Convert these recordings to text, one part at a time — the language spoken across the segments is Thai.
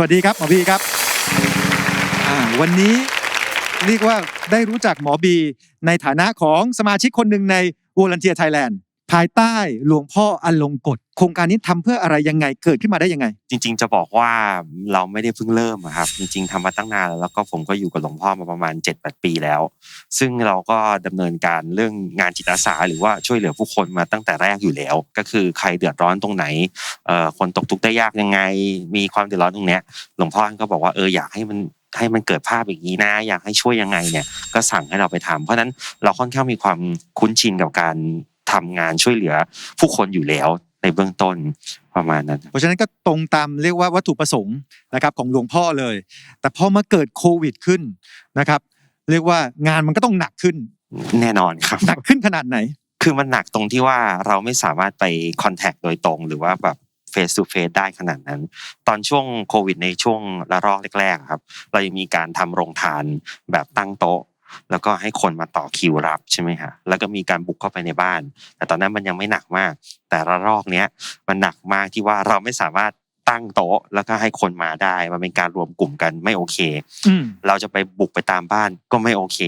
วัสดีครับหมอบีครับอ่าวันนี้เรียกว่าได้รู้จักหมอบีในฐานะของสมาชิกคนหนึ่งในวอลันเทียไทยแลนด์ ภายใต้หลวงพ่ออลงกฎโครงการนี้ทำเพื่ออะไรยังไงเกิดขึ้นมาได้ยังไง จริง ๆ จะบอกว่าเราไม่ได้เพิ่งเริ่มครับ จริง ๆทำมาตั้งนานแล้วแล้วก็ผมก็อยู่กับหลวงพ่อมาประมาณ7-8ปีแล้ว ซึ่งเราก็ดำเนินการเรื่องงานจิตอาสาหรือว่าช่วยเหลือผู้คนมาตั้งแต่แรกอยู่แล้ว ก็คือใครเดือดร้อนตรงไหนคนตกทุกข์ได้ยากยังไง มีความเดือดร้อนตรงเนี้ยหลวงพ่อท่านก็บอกว่าเอออยากให้มันให้มันเกิดภาพอย่างนี้นะอยากให้ช่วยยังไงเนี่ยก็สั่งให้เราไปทำเพราะฉะนั้นเราค่อนข้างมีความคุ้นชินกับการ ทำงานช่วยเหลือผู้คนอยู่แล้วในเบื้องต้นประมาณนั้น เพราะฉะนั้นก็ตรงตามเรียกว่าวัตถุประสงค์นะครับของหลวงพ่อเลย แต่พอมาเกิดโควิดขึ้นนะครับ เรียกว่างานมันก็ต้องหนักขึ้น แน่นอนครับ หนักขึ้นขนาดไหน คือมันหนักตรงที่ว่าเราไม่สามารถไปคอนแทคโดยตรงหรือว่าแบบเฟส to เฟสได้ขนาดนั้น ตอนช่วงโควิดในช่วงระลอกแรกๆครับ เรายังมีการทำโรงทานแบบตั้งโต๊ะ แล้วก็ให้คนมาต่อคิวรับใช่ไหมฮะแล้วก็มีการบุกเข้าไปในบ้าน แต่ตอนนั้นมันยังไม่หนักมาก แต่ระลอกเนี้ยมันหนักมากที่ว่าเราไม่สามารถ ตั้งโต๊ะแล้วก็ให้คนมาได้ มันเป็นการรวมกลุ่มกันไม่โอเคอืมเราจะไปบุกไปตามบ้านก็ไม่โอเค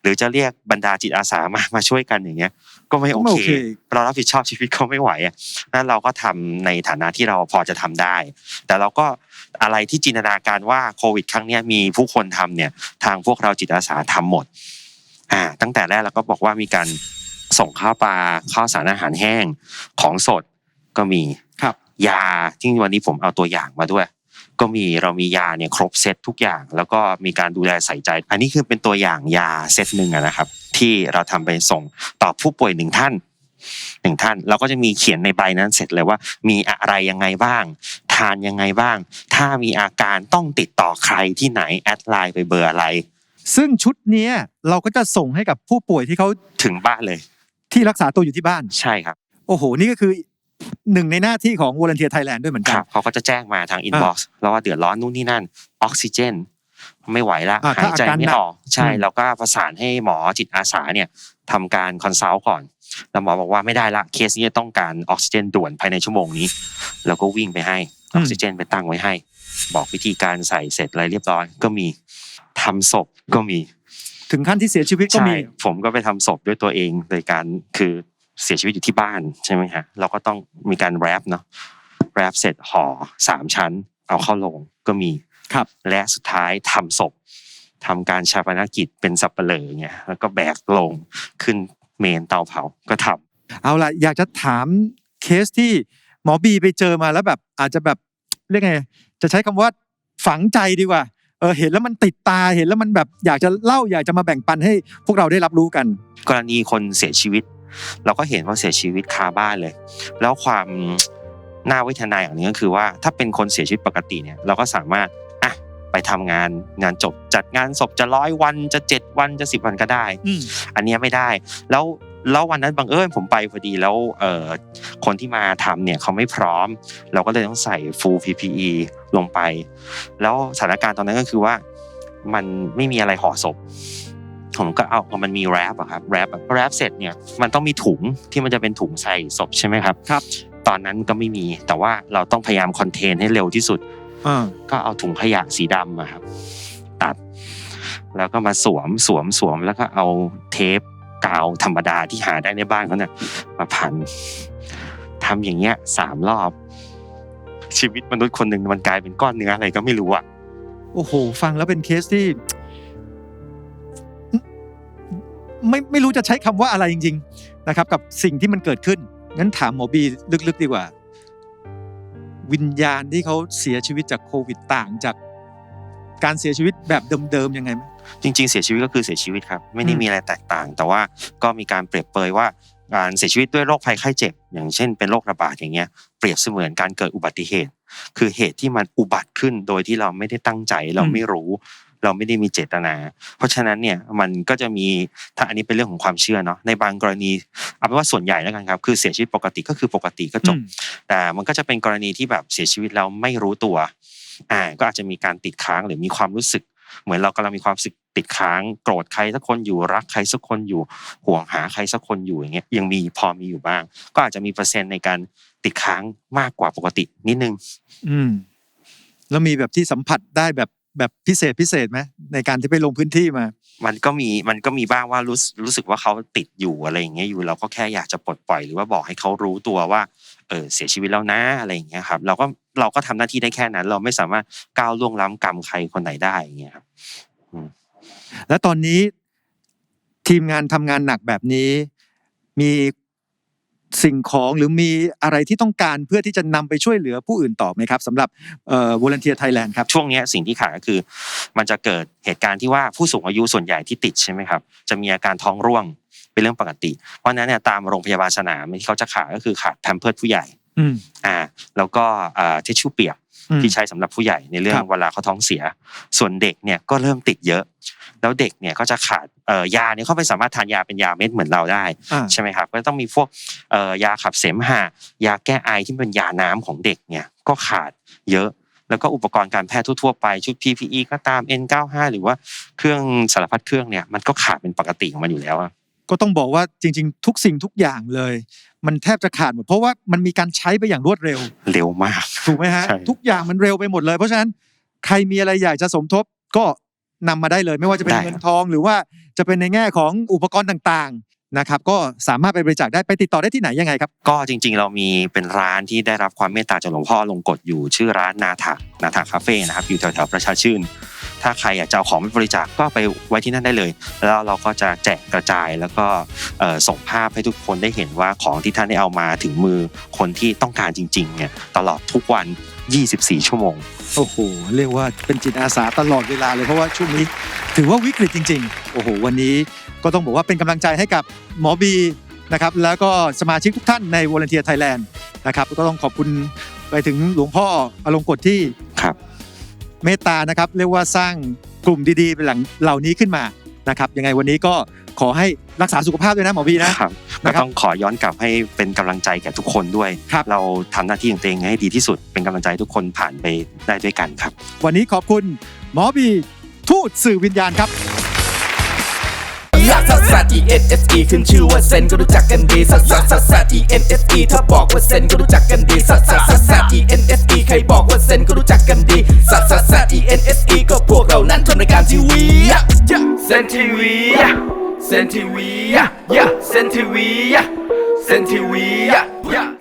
หรือจะเรียกบรรดาจิตอาสามามาช่วยกันอย่างเงี้ย ก็ไม่โอไม่เคโอเค เรารับผิดชอบชีวิตเขาไม่ไหวอะนั้นเราก็ทำในฐานะที่เราพอจะทำได้ แต่เราก็อะไรที่จินตนาการว่าโควิด ครั้งเนี้ยมีผู้คนทำเนี่ย ทางพวกเราจิตอาสาทำหมด อ่า ตั้งแต่แรกเราก็บอกว่ามีการส่งข้าวปลาข้าวสารอาหารแห้งของสดก็มีครับ ยาที่วันนี้ผมเอาตัวอย่างมาด้วย ก็มีเรามียาเนี่ยครบเซตทุกอย่าง แล้วก็มีการดูแลใส่ใจ อันนี้คือเป็นตัวอย่างยาเซตหนึ่งอะนะครับ ที่เราทำไปส่งต่อผู้ป่วยหนึ่งท่านหนึ่งท่านเราก็จะมีเขียนในใบนั้นเสร็จเลยว่า มีอะไรยังไงบ้าง ทานยังไงบ้าง ถ้ามีอาการต้องติดต่อใครที่ไหนแอดไลน์ไปเบอร์อะไร ซึ่งชุดเนี้ยเราก็จะส่งให้กับผู้ป่วยที่เขาถึงบ้านเลย ที่รักษาตัวอยู่ที่บ้านใช่ครับ โอ้โห นี่ก็คือ หนึ่งในหน้าที่ของ Volunteer Thailand ด้วยเหมือนคกันรับเขาก็จะแจ้งมาทางอินบ็อกซ์แล้วว่าเดือดร้อนนู่นนี่นั่นออกซิเจน ไม่ไหวละอ่าหายใจถ้าอาการไม่หนักออกใช่อืมเราก็ประสานให้หมอจิตอาสาเนี่ยทำการคอนซัลท์ก่อนแล้วหมอบอกว่าไม่ได้ละเคสนี้ต้องการออกซิเจนด่วนภายในชั่วโมงนี้ แล้วก็วิ่งไปให้ออกซิเจนไปตั้งไว้ให้ บอกวิธีการใส่เสร็จอะไรเรียบร้อย ก็มีทำศพก็มี ถึงขั้นที่เสียชีวิตก็ใช่มี ผมก็ไปทำศพด้วยตัวเองโดยการคือ เสียชีวิตอยู่ที่บ้านใช่ไหมฮะเราก็ต้องมีการแรปเนาะแรปเสร็จห่อสามชั้น เอาเข้าลงก็มีครับ และสุดท้ายทำศพทำการชาปนกิจเป็นสับเปลือเงี้ยแล้วก็แบกลงขึ้นเมนเตาเผาก็ทำเอาล่ะอยากจะถามเคสที่หมอบีไปเจอมาแล้วแบบอาจจะแบบเรียกไงจะใช้คำว่าฝังใจดีกว่าเออเห็นแล้วมันติดตาเห็นแล้วมันแบบอยากจะเล่าอยากจะมาแบ่งปันให้พวกเราได้รับรู้กัน กรณีคนเสียชีวิต เราก็เห็นว่าเสียชีวิตคาบ้านเลย แล้วความน่าเวทนาอย่างหนึงก็คือว่า ถ้าเป็นคนเสียชีวิตปกติเนี่ยเราก็สามารถอะไปทำงานงานจบจัดงานศพจะร้อยวันจะเจ็ดวันจะสิบวันก็ได้อืมอันเนี้ยไม่ได้ แล้วแล้ววันนั้นบังเอิญผมไปพอดีแล้วเอ่อคนที่มาทำเนี่ยเขาไม่พร้อม เราก็เลยต้องใส่ full PPE ลงไป แล้วสถานการณ์ตอนนั้นก็คือว่า มันไม่มีอะไรห่อศพ ผมก็เอามันมีแรปอะครับแรปอะแรปเสร็จเนี่ยมันต้องมีถุงที่มันจะเป็นถุงใส่ศพใช่ไหมครับครับ ตอนนั้นก็ไม่มี แต่ว่าเราต้องพยายามคอนเทนให้เร็วที่สุดอ่าก็เอาถุงขยะสีดำอะครับ ตัด แล้วก็มาสวมสวมสวมแล้วก็เอาเทปกาวธรรมดาที่หาได้ในบ้านเขาเนี่ยมาพันทำอย่างเงี้ยสามรอบ ชีวิตมนุษย์คนหนึ่งมันกลายเป็นก้อนเนื้ออะไรก็ไม่รู้อะโอ้โห ฟังแล้วเป็นเคสที่ ไม่ไม่รู้จะใช้คำว่าอะไรจริง ๆนะครับ กับสิ่งที่มันเกิดขึ้นงั้นถามหมอบีลึกๆดีกว่า วิญญาณที่เขาเสียชีวิตจากโควิดต่างจากการเสียชีวิตแบบเดิมๆยังไงไหมจริง ๆ เสียชีวิตก็คือเสียชีวิตครับ ไม่ได้อืมมีอะไรแตกต่าง แต่ว่าก็มีการเปรียบเปรยว่าการเสียชีวิตด้วยโรคภัยไข้เจ็บ อย่างเช่นเป็นโรคระบาดอย่างเงี้ยเปรียบเสมือนการเกิดอุบัติเหตุ คือเหตุที่มันอุบัติขึ้นโดยที่เราไม่ได้ตั้งใจเราไม่รู้ เราไม่ได้มีเจตนา เพราะฉะนั้นเนี่ยมันก็จะมีถ้าอันนี้เป็นเรื่องของความเชื่อเนาะในบางกรณีเอาเป็นว่าส่วนใหญ่แล้วกันครับคือเสียชีวิตปกติก็คือปกติก็จบอืมแต่มันก็จะเป็นกรณีที่แบบเสียชีวิตแล้วไม่รู้ตัวอ่าก็อาจจะมีการติดค้างหรือมีความรู้สึก เหมือนเรากำลังมีความรู้สึกติดค้างโกรธใครสักคนอยู่รักใครสักคนอยู่ห่วงหาใครสักคนอยู่อย่างเงี้ยยังมีพอมีอยู่บ้าง ก็อาจจะมีเปอร์เซ็นต์ในการติดค้างมากกว่าปกตินิดนึง อืมแล้วมีแบบที่สัมผัสได้แบบ แบบพิเศษพิเศษไหมในการที่ไปลงพื้นที่มา มันก็มีมันก็มีบ้างว่ารู้สึรู้สึกว่าเขาติดอยู่อะไรอย่างเงี้ยอยู่เราก็แค่อยากจะปลดปล่อยหรือว่าบอกให้เขารู้ตัวว่าเออเสียชีวิตแล้วนะอะไรอย่างเงี้ยครับ เราก็เราก็ทำหน้าที่ได้แค่นั้น เราไม่สามารถก้าวล่วงล้ำกรรมใครคนไหนได้อย่างเงี้ยครับและตอนนี้ทีมงานทำงานหนักแบบนี้ มี สิ่งของหรือมีอะไรที่ต้องการเพื่อที่จะนำไปช่วยเหลือผู้อื่นต่อไหมครับสำหรับวอ่อ Volunteer Thailand ครับช่วงนี้สิ่งที่ขาดก็คือ มันจะเกิดเหตุการณ์ที่ว่าผู้สูงอายุส่วนใหญ่ที่ติดใช่ไหมครับจะมีอาการท้องร่วงเป็นเรื่องปกติ เพราะฉะนั้นเนี่ยตามโรงพยาบาลสนามที่เขาจะขาดก็คือขาดแพมเพิร์ดผู้ใหญ่ อืมอ่าแล้วก็อ่าทิชชู่เปียกอืมที่ใช้สำหรับผู้ใหญ่ในเรื่อคงรับเวลาเขาท้องเสีย ส่วนเด็กเนี่ยก็เริ่มติดเยอะ แล้วเด็กเนี่ยก็จะขาดเอ่อยาเนี่ยเขาไม่สามารถทานยาเป็นยาเม็ดเหมือนเราได้อ่าใช่ไหมครับก็ต้องมีพวกเอ่อยาขับเสมหะยาแก้ไอที่เป็นยาน้ำของเด็กเนี่ยก็ขาดเยอะ แล้วก็อุปกรณ์การแพทย์ทั่วๆไปชุด PPE ก็ตาม N95 หรือว่าเครื่องสารพัดเครื่องเนี่ยมันก็ขาดเป็นปกติของมันอยู่แล้วอะ ก็ต้องบอกว่าจริง ๆ ทุกสิ่งทุกอย่างเลย มันแทบจะขาดหมดเพราะว่ามันมีการใช้ไปอย่างรวดเร็วเร็วมากถูกไหมฮะใช่ทุกอย่างมันเร็วไปหมดเลย เพราะฉะนั้นใครมีอะไรอยากจะสมทบก็นำมาได้เลย ไม่ว่าจะเป็นได้เงินทอง หรือว่าจะเป็นในแง่ของอุปกรณ์ต่างๆนะครับก็สามารถไปบริจาคได้ไปติดต่อได้ที่ไหนยังไงครับ ก็จริง ๆ เรามีเป็นร้านที่ได้รับความเมตตาจากหลวงพ่อลงกฎอยู่ชื่อร้านนาถานาถาคาเฟ่นะครับอยู่แถวๆประชาชื่น ถ้าใครอยากจะเอาของไปบริจาคก็ไปไว้ที่นั่นได้เลย แล้วเราก็จะแจกกระจายแล้วก็ส่งภาพให้ทุกคนได้เห็นว่าของที่ท่านได้เอามาถึงมือคนที่ต้องการจริงๆเนี่ยตลอดทุกวัน 24 ชั่วโมงโอ้โห เรียกว่าเป็นจิตอาสาตลอดเวลาเลยเพราะว่าช่วงนี้ถือว่าวิกฤตจริง ๆ โอ้โห วันนี้ก็ต้องบอกว่าเป็นกำลังใจให้กับหมอบีนะครับ แล้วก็สมาชิกทุกท่านใน Volunteer Thailand นะครับ ก็ต้องขอบคุณไปถึงหลวงพ่ออลงกฎที่ เมตตานะครับเรียกว่าสร้างกลุ่มดีๆเป็นหลังเหล่านี้ขึ้นมานะครับยังไงวันนี้ก็ขอให้รักษาสุขภาพด้วยนะหมอบีนะ ครับนะก็ครับต้องขอย้อนกลับให้เป็นกำลังใจแก่ทุกคนด้วย ครับ เราทำหน้าที่ของตัวเองให้ดีที่สุดเป็นกำลังใจให้ทุกคนผ่านไปได้ด้วยกันครับ วันนี้ขอบคุณหมอบีทูตสื่อวิญญาณครับ ลักซัสซัส E N S E ขึ้นชื่อว่าเซนก็รู้จักกันดีซัสซัสซัสซัส E N S E ถ้าบอกว่าเซนก็รู้จักกันดีซัสซัสซัสซัส E N S E ใครบอกว่าเซนก็รู้จักกันดีสัสซัสซัส E N S E ก็พวกเรานั้นทำรายการทีวีเซนทีวีเซนทีวีเซนทีวีเซนทีวี